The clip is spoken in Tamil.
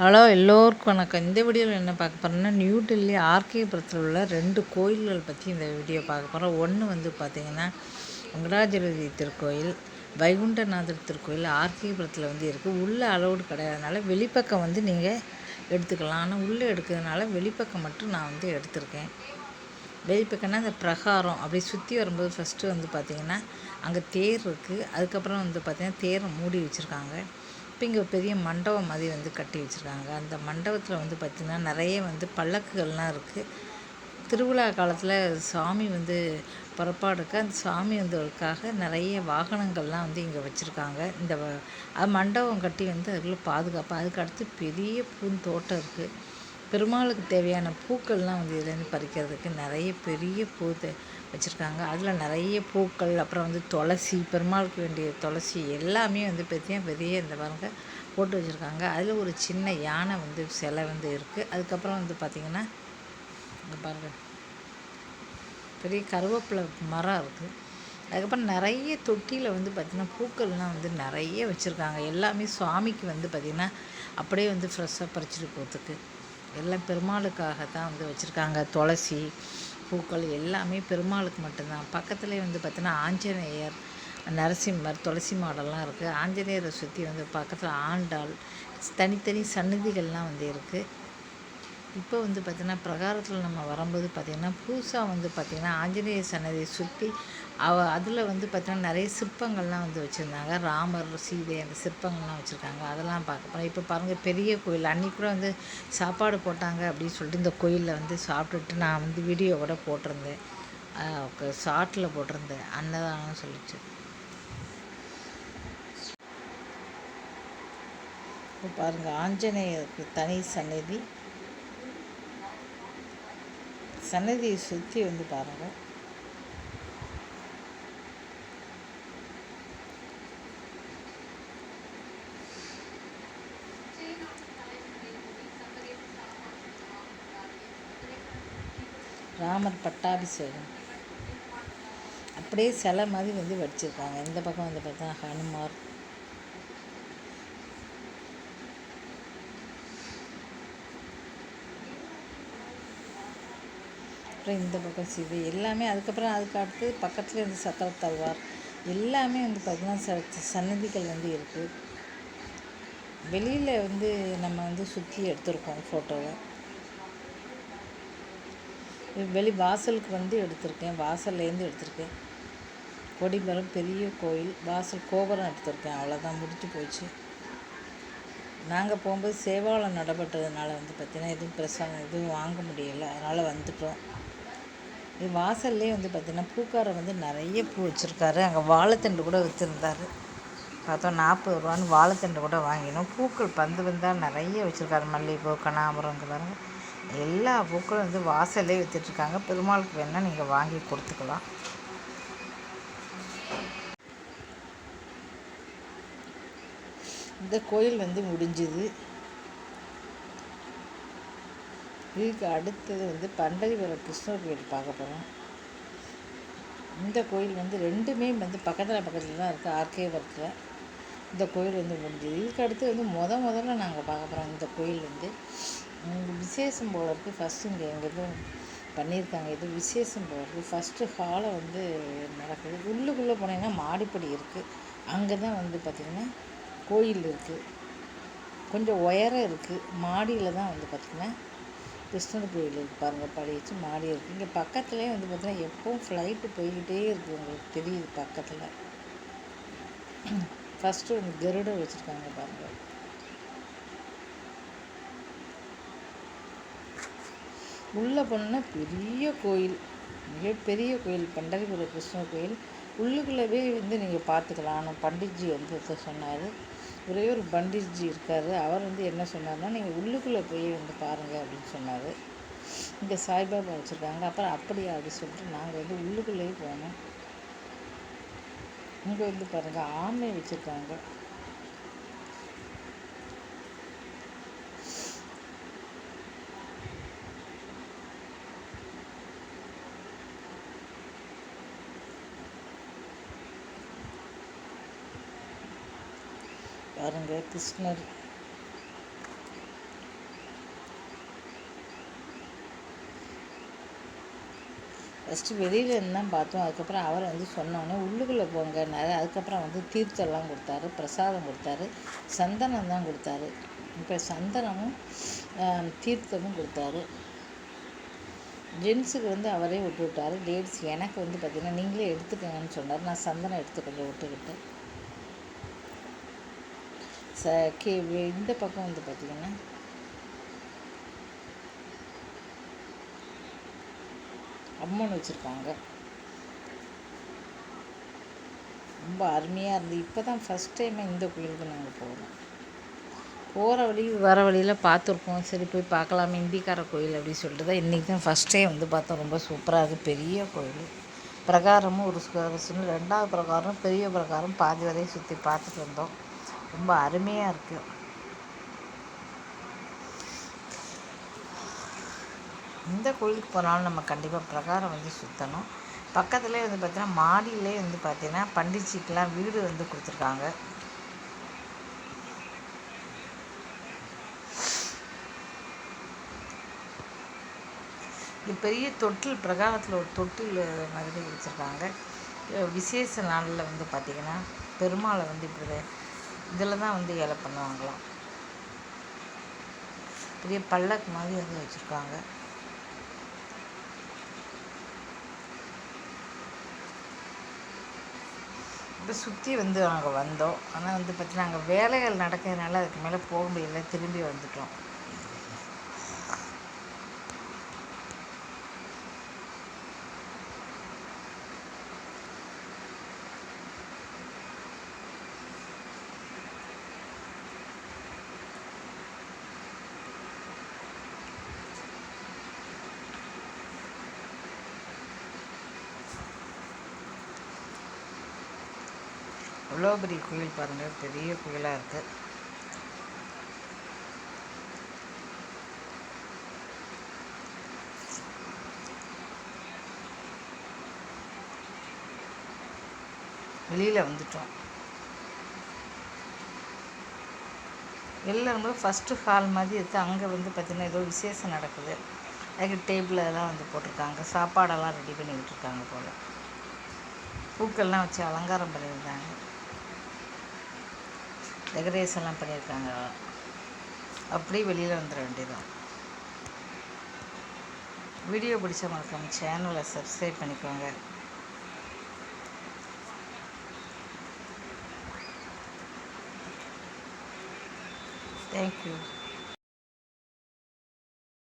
ஹலோ எல்லோருக்கும் வணக்கம். இந்த வீடியோவில் என்ன பார்க்க போகிறோம்னா நியூ டெல்லி ஆர்கேபுரத்தில் உள்ள ரெண்டு கோயில்கள் பற்றி இந்த வீடியோ பார்க்க போகிறோம் ஒன்று வந்து பார்த்திங்கன்னா வெங்கடாஜலபதி திருக்கோயில் வைகுண்டநாதர் திருக்கோயில் ஆர்கேபுரத்தில் வந்து இருக்குது உள்ளே அளவுடு கிடையாதனால வெளிப்பக்கம் வந்து நீங்கள் எடுத்துக்கலாம். ஆனால் உள்ளே எடுக்கிறதுனால வெளிப்பக்கம் மட்டும் நான் வந்து எடுத்திருக்கேன். வெளிப்பக்கம்னா அந்த பிரகாரம் அப்படி சுற்றி வரும்போது ஃபஸ்ட்டு வந்து பார்த்திங்கன்னா அங்கே தேர் இருக்குது அதுக்கப்புறம் வந்து பார்த்திங்கன்னா தேரை மூடி வச்சுருக்காங்க. இப்போ இங்கே பெரிய மண்டபம் மாதிரி வந்து கட்டி வச்சுருக்காங்க. அந்த மண்டபத்தில் வந்து பார்த்திங்கன்னா நிறைய வந்து பல்லக்குகள்லாம் இருக்குது திருவிழா காலத்தில் சாமி வந்து புறப்பாடுக்கு அந்த சாமி வந்ததுக்காக நிறைய வாகனங்கள்லாம் வந்து இங்கே வச்சுருக்காங்க. இந்த மண்டபம் கட்டி வந்து அதுக்குள்ளே பாதுகாப்பு. அதுக்கு அடுத்து பெரிய பூந்தோட்டம் இருக்குது பெருமாளுக்கு தேவையான பூக்கள்லாம் வந்து இதுலேருந்து பறிக்கிறதுக்கு நிறைய பெரிய பூ வச்சுருக்காங்க. அதில் நிறைய பூக்கள் அப்புறம் வந்து துளசி பெருமாளுக்கு வேண்டிய துளசி எல்லாமே வந்து பெரிய பெரிய இந்த பாருங்க போட்டு வச்சுருக்காங்க. அதில் ஒரு சின்ன யானை வந்து சிலை வந்து இருக்குது அதுக்கப்புறம் வந்து பார்த்திங்கன்னா இங்கே பாருங்கள் பெரிய கருவேப்பிலை மரம் இருக்குது அதுக்கப்புறம் நிறைய தொட்டியில் வந்து பார்த்திங்கன்னா பூக்கள்லாம் வந்து நிறைய வச்சுருக்காங்க. எல்லாமே சுவாமிக்கு வந்து பார்த்திங்கன்னா அப்படியே வந்து ஃப்ரெஷ்ஷாக பறிச்சுட்டு போகிறதுக்கு எல்லாம் பெருமாளுக்காக தான் வந்து வச்சுருக்காங்க. துளசி பூக்கள் எல்லாமே பெருமாளுக்கு மட்டும்தான். பக்கத்துலேயே வந்து பார்த்தீங்கன்னா ஆஞ்சநேயர் நரசிம்மர் துளசி மாடெல்லாம் இருக்குது ஆஞ்சநேயரை சுற்றி வந்து பக்கத்தில் ஆண்டாள் தனித்தனி சன்னதிகள்லாம் வந்து இருக்குது இப்போ வந்து பார்த்திங்கன்னா பிரகாரத்தில் நம்ம வரும்போது பார்த்திங்கன்னா புதுசாக வந்து பார்த்திங்கன்னா ஆஞ்சநேய சன்னதியை சுற்றி அவ அதில் வந்து பார்த்திங்கன்னா நிறைய சிற்பங்கள்லாம் வந்து வச்சுருந்தாங்க. ராமர் சீதை அந்த சிற்பங்கள்லாம் வச்சுருக்காங்க. அதெல்லாம் பார்க்க போகிறோம் இப்போ பாருங்கள் பெரிய கோயில். அன்றைக்கி கூட வந்து சாப்பாடு போட்டாங்க அப்படின்னு சொல்லிட்டு இந்த கோயிலில் வந்து சாப்பிட்டுட்டு நான் வந்து வீடியோ கூட போட்டிருந்தேன். ஷார்ட்டில் போட்டிருந்தேன். அன்னதானம் சொல்லிச்சு இப்போ பாருங்கள் ஆஞ்சநேயருக்கு தனி சன்னதி. சன்னதியை சுற்றி வந்து பாருங்கள் ராமர் பட்டாபிஷேகம். அப்படியே சிலை மாதிரி வந்து வடிச்சிருக்காங்க. இந்த பக்கம் வந்து பார்த்தா ஹனுமார். அப்புறம் இந்த பக்கம் சிவு. எல்லாமே அதுக்கப்புறம் அதுக்கு அடுத்து பக்கத்தில் இருந்து சக்கர தல்வார். எல்லாமே வந்து பார்த்திங்கன்னா ச சன்னதிகள் வந்து இருக்குது வெளியில் வந்து நம்ம வந்து சுற்றி எடுத்திருக்கோம் ஃபோட்டோவை வெளி வாசலுக்கு வந்து எடுத்திருக்கேன். வாசல்லேருந்து எடுத்திருக்கேன். கொடிமரம் பெரிய கோயில் வாசல் கோபுரம் எடுத்திருக்கேன். அவ்வளோதான் முடிஞ்சு போச்சு. நாங்கள் போகும்போது சேவாலம் நடப்பட்டதுனால வந்து பார்த்திங்கன்னா எதுவும் பிரசாதம் எதுவும் வாங்க முடியலை. அதனால் வந்துட்டோம். இது வாசல்லே வந்து பார்த்திங்கன்னா பூக்காரம் வந்து நிறைய பூ வச்சுருக்காரு. அங்கே வாழைத்தண்டு கூட வச்சுருந்தார் பார்த்தோம் நாற்பது ரூபான்னு வாழைத்தண்டு கூட வாங்கினோம். பூக்கள் பந்து வந்தால் நிறைய வச்சுருக்காரு. மல்லிகைப்பூ கனாமரம் பாருங்கள் எல்லா பூக்களும் வந்து வாசல்லே விற்றுட்ருக்காங்க பெருமாளுக்கு வேணால் நீங்கள் வாங்கி கொடுத்துக்கலாம். இந்த கோயில் வந்து முடிஞ்சுது. இதுக்கு அடுத்தது வந்து பண்டரிவர கிருஷ்ணர் கோயில் பார்க்க போகிறோம் இந்த கோயில் வந்து ரெண்டுமே வந்து பக்கத்தில் பக்கத்தில் தான் இருக்குது ஆர்கேபுரத்தில் இந்த கோயில் வந்து முடிஞ்சுது. இதுக்கு அடுத்து வந்து முத முதல்ல நாங்கள் பார்க்க போகிறோம் இந்த கோயில் வந்து இங்கே விசேஷம் போல இருக்குது ஃபஸ்ட்டு இங்கே எங்கேயும் பண்ணியிருக்காங்க. இது விசேஷம் போல இருக்குது ஃபஸ்ட்டு ஹாலை வந்து நடக்குது. உள்ளுக்குள்ளே போனீங்கன்னா மாடிப்படி இருக்குது அங்கே தான் வந்து பார்த்திங்கன்னா கோயில் இருக்குது கொஞ்சம் உயரம் இருக்குது மாடியில் தான் வந்து பார்த்திங்கன்னா கிருஷ்ணர் கோயில் இருக்குது பாருங்கள் படி வச்சு மாடி இருக்குது இங்கே பக்கத்துலேயே வந்து பார்த்தீங்கன்னா எப்போவும் ஃப்ளைட்டு போய்கிட்டே இருக்குது உங்களுக்கு தெரியுது பக்கத்தில். ஃபஸ்ட்டு வந்து கருடை வச்சுருக்காங்க பாருங்கள் உள்ளே போனோன்னா பெரிய கோயில் மிகப்பெரிய கோயில் பண்டரிபுர கிருஷ்ண கோயில். உள்ளுக்குள்ளவே வந்து நீங்கள் பார்த்துக்கலாம். ஆனால் பண்டிட்ஜி வந்து சொன்னார். ஒரே ஒரு பண்டிட்ஜி இருக்கார். அவர் வந்து என்ன சொன்னார்னா நீங்கள் உள்ளுக்குள்ளே போய் வந்து பாருங்கள் அப்படின்னு சொன்னார். இங்கே சாய்பாபா வச்சுருக்காங்க. அப்புறம் அப்படியா அப்படின்னு சொல்லிட்டு நாங்கள் வந்து உள்ளுக்குள்ளேயே போனோம். இங்கே வந்து பாருங்கள் ஆமை வச்சுருக்காங்க. பாருங்க கிருஷ்ணர். ஃபஸ்ட்டு வெளியிலேருந்து தான் பார்த்தோம். அதுக்கப்புறம் அவர் வந்து சொன்னோன்னே உள்ளுக்குள்ளே போங்கன்னாரு அதுக்கப்புறம் வந்து தீர்த்தெல்லாம் கொடுத்தாரு பிரசாதம் கொடுத்தாரு சந்தனம் தான் கொடுத்தாரு. இப்போ சந்தனமும் தீர்த்தமும் கொடுத்தாரு. ஜென்ஸுக்கு வந்து அவரே விட்டு விட்டார் லேடிஸ் எனக்கு வந்து பார்த்திங்கன்னா நீங்களே எடுத்துக்கங்கன்னு சொன்னார். நான் சந்தனம் எடுத்து கொஞ்சம் விட்டுக்கிட்டேன். ச கே இந்த பக்கம் வந்து பார்த்திங்கன்னா அம்மன் வச்சுருக்காங்க. ரொம்ப அருமையாக இருந்து இப்போ தான் ஃபஸ்ட் டைம் இந்த கோயிலுக்கு நாங்கள் போகிறோம் போகிற வழி வர வழியில் பார்த்துருக்கோம் சரி போய் பார்க்கலாமே இந்திக்கார கோயில் அப்படின்னு சொல்லிட்டு தான் இன்றைக்கி தான் ஃபஸ்ட் டைம் வந்து பார்த்தோம். ரொம்ப சூப்பராக இருக்குது பெரிய கோயில். பிரகாரமும் ஒரு ரெண்டாவது பிரகாரம் பெரிய பிரகாரம் பாதி வரையும் சுற்றி பார்த்துட்டு வந்தோம். ரொம்ப அருமையாக இருக்குது எந்த கோயிலுக்கு போனாலும் நம்ம கண்டிப்பாக பிரகாரம் வந்து சுற்றணும் பக்கத்துலேயே வந்து பார்த்தீங்கன்னா மாடியிலே வந்து பார்த்தீங்கன்னா பண்டிச்சிக்கெலாம் வீடு வந்து கொடுத்துருக்காங்க. இது பெரிய தொட்டில் பிரகாரத்தில் ஒரு தொட்டில் மாதிரி வச்சுருக்காங்க. விசேஷ நாளில் வந்து பார்த்திங்கன்னா பெருமாளை வந்து இப்படி இதில் தான் வந்து ஏழை பண்ணுவாங்களாம். பெரிய பல்லக் மாதிரி வந்து வச்சுருக்காங்க. இப்போ சுற்றி வந்து நாங்கள் வந்தோம். ஆனால் வந்து பார்த்தீங்கன்னா அங்கே வேலைகள் நடக்கிறதுனால அதுக்கு மேலே போக முடியல. திரும்பி வந்துட்டோம். அவ்வளோ பெரிய கோயில் பாருங்கள் பெரிய கோயிலாக இருக்குது வெளியில் வந்துட்டோம். வெளில வரும்போது ஃபஸ்ட்டு ஹால் மாதிரி இருக்குது அங்கே வந்து பார்த்திங்கன்னா ஏதோ விசேஷம் நடக்குது. அதுக்கு டேபிள் எல்லாம் வந்து போட்டிருக்காங்க. சாப்பாடெல்லாம் ரெடி பண்ணி விட்டுருக்காங்க போல். பூக்கள்லாம் வச்சு அலங்காரம் பண்ணியிருந்தாங்க. டெக்கரேஷன்லாம் பண்ணியிருக்காங்க. அப்படியே வெளியில் வந்துட வேண்டியதான் வீடியோ பிடிச்சவங்களுக்கு நம்ம சேனலை சப்ஸ்கிரைப் பண்ணிக்கோங்க. தேங்க்யூ